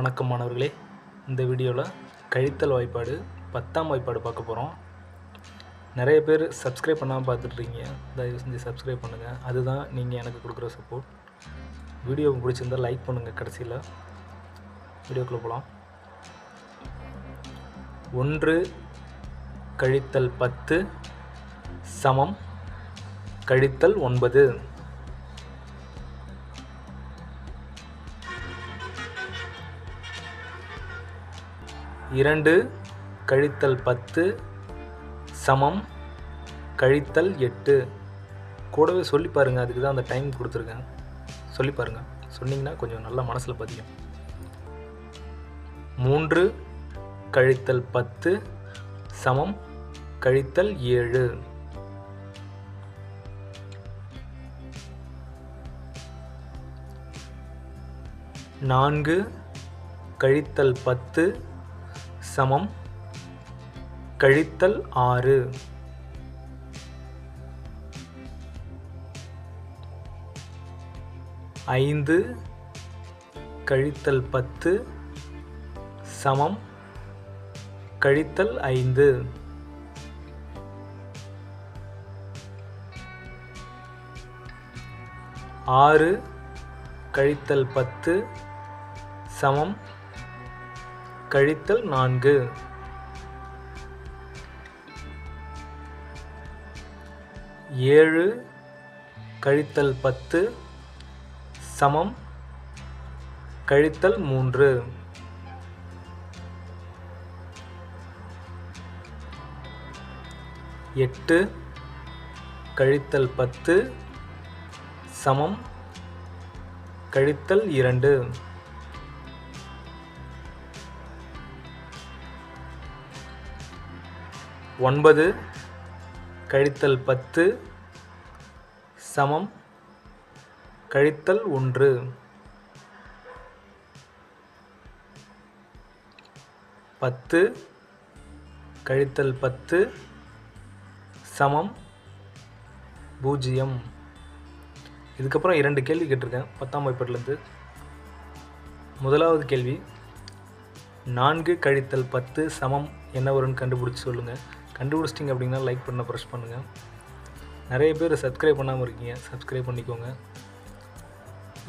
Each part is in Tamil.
வணக்கம் மாணவர்களே இந்த வீடியோவில் கழித்தல் வாய்ப்பாடு பத்தாம் வாய்ப்பாடு பார்க்க போகிறோம் நிறைய பேர் சப்ஸ்கிரைப் பண்ணாமல் பார்த்துட்ருக்கீங்க. தயவு செஞ்சு சப்ஸ்கிரைப் பண்ணுங்கள் அதுதான் நீங்கள் எனக்கு கொடுக்குற சப்போர்ட் வீடியோ பிடிச்சிருந்தால் லைக் பண்ணுங்கள் கடைசியில். வீடியோக்குள்ளே போகலாம் ஒன்று கழித்தல் பத்து சமம். கழித்தல் ஒன்பது. இரண்டு கழித்தல் பத்து சமம் கழித்தல் எட்டு. கூடவே சொல்லி பாருங்கள் அதுக்கு தான் அந்த டைம் கொடுத்துருக்கேன். சொல்லி பாருங்கள் சொன்னீங்கன்னா கொஞ்சம் நல்லா மனசில் பதியும். மூன்று கழித்தல் பத்து சமம் கழித்தல் ஏழு. நான்கு கழித்தல் பத்து சமம். கழித்தல் ஆறு. ஐந்து கழித்தல் பத்து சமம். கழித்தல் ஐந்து. ஆறு கழித்தல் பத்து சமம். கழித்தல் நான்கு. ஏழு கழித்தல் பத்து சமம் கழித்தல் மூன்று. எட்டு கழித்தல் பத்து சமம் கழித்தல் இரண்டு. ஒன்பது கழித்தல் பத்து சமம் கழித்தல் ஒன்று. பத்து கழித்தல் பத்து சமம் பூஜ்ஜியம். இதுக்கப்புறம் இரண்டு கேள்வி கேட்டிருக்கேன். பத்தாம் வகுப்பிலேருந்து. முதலாவது கேள்வி நான்கு கழித்தல் பத்து சமம் என்ன வரும்னு கண்டுபிடிச்சி சொல்லுங்கள் கண்டுபிடிச்சிட்டிங்க அப்படின்னா லைக் பண்ண ப்ரெஷ் பண்ணுங்கள் நிறைய பேர் சப்ஸ்கிரைப் பண்ணாமல் இருக்கீங்க. சப்ஸ்கிரைப் பண்ணிக்கோங்க.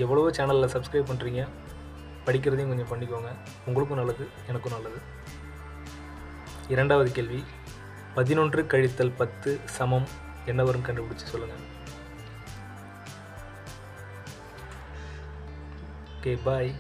எவ்வளவோ சேனலில் சப்ஸ்கிரைப் பண்ணுறீங்க படிக்கிறதையும் கொஞ்சம் பண்ணிக்கோங்க. உங்களுக்கும் நல்லது எனக்கும் நல்லது. இரண்டாவது கேள்வி. பதினொன்று கழித்தல் பத்து சமம். என்ன வரும் கண்டுபிடிச்சி சொல்லுங்கள் ஓகே பாய்